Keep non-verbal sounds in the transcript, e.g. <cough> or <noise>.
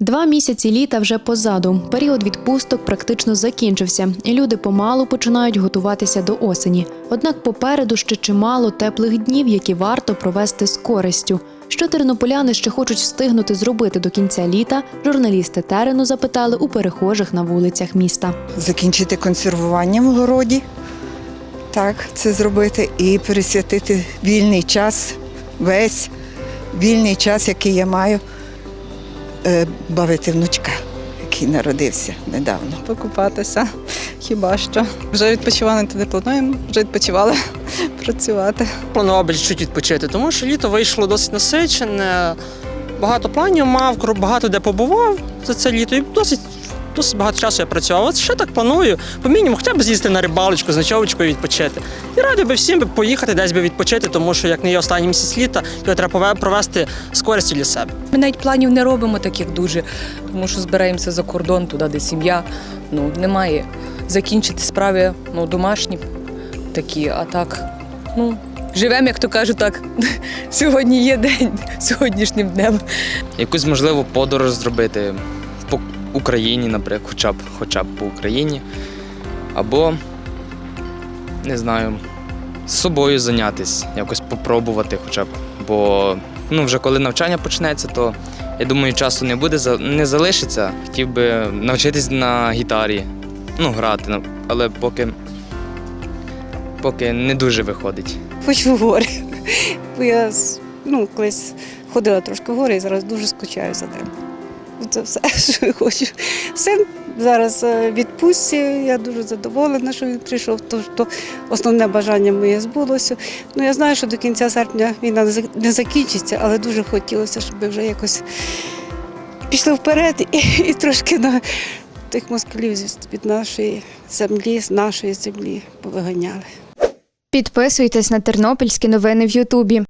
Два місяці літа вже позаду. Період відпусток практично закінчився, і люди помалу починають готуватися до осені. Однак попереду ще чимало теплих днів, які варто провести з користю. Що тернополяни ще хочуть встигнути зробити до кінця літа, журналісти терену запитали у перехожих на вулицях міста. закінчити консервування в городі, так, це зробити, і присвятити вільний час, весь вільний час, який я маю, бавити внучка, який народився недавно. покупатися. Хіба що вже відпочивати не плануємо, вже відпочивали <laughs> працювати. планував би чуть відпочити, тому що літо вийшло досить насичене. Багато планів мав, багато де побував за це літо. І досить, досить багато часу я працював. От ще так планую, по мінімуму, хоча б з'їздити на рибалочку з ночовочкою відпочити. І радий би всім би поїхати десь би відпочити, тому що як не є останній місяць літа, його треба провести з користю для себе. Ми навіть планів не робимо таких дуже, тому що збираємося за кордон, туди, де сім'я. Ну, немає. Закінчити справи ну, домашні такі, а так, ну, живемо, як то кажуть, так. <laughs> Сьогодні є день, <laughs> сьогоднішнім днем. якусь можливо подорож зробити Україні, наприклад, хоча б, хоча б по Україні. Або, не знаю, з собою зайнятися, якось попробувати хоча б. Бо ну, вже коли навчання почнеться, то я думаю, часу не буде, не залишиться. Хотів би навчитись на гітарі, ну, грати, але поки, поки не дуже виходить. Хочу в гори. Бо я ну, колись ходила трошки в гори і зараз дуже скучаю за тим. Це все, <laughs> що я хочу. Син зараз е, відпустці, я дуже задоволена, що він прийшов, тому що основне бажання моє збулося. Ну, я знаю, що до кінця серпня війна не закінчиться, але дуже хотілося, щоб вже якось пішли вперед і, і трошки на тих москалів від нашої землі, з нашої землі повиганяли. Підписуйтесь на тернопільські новини в Ютубі.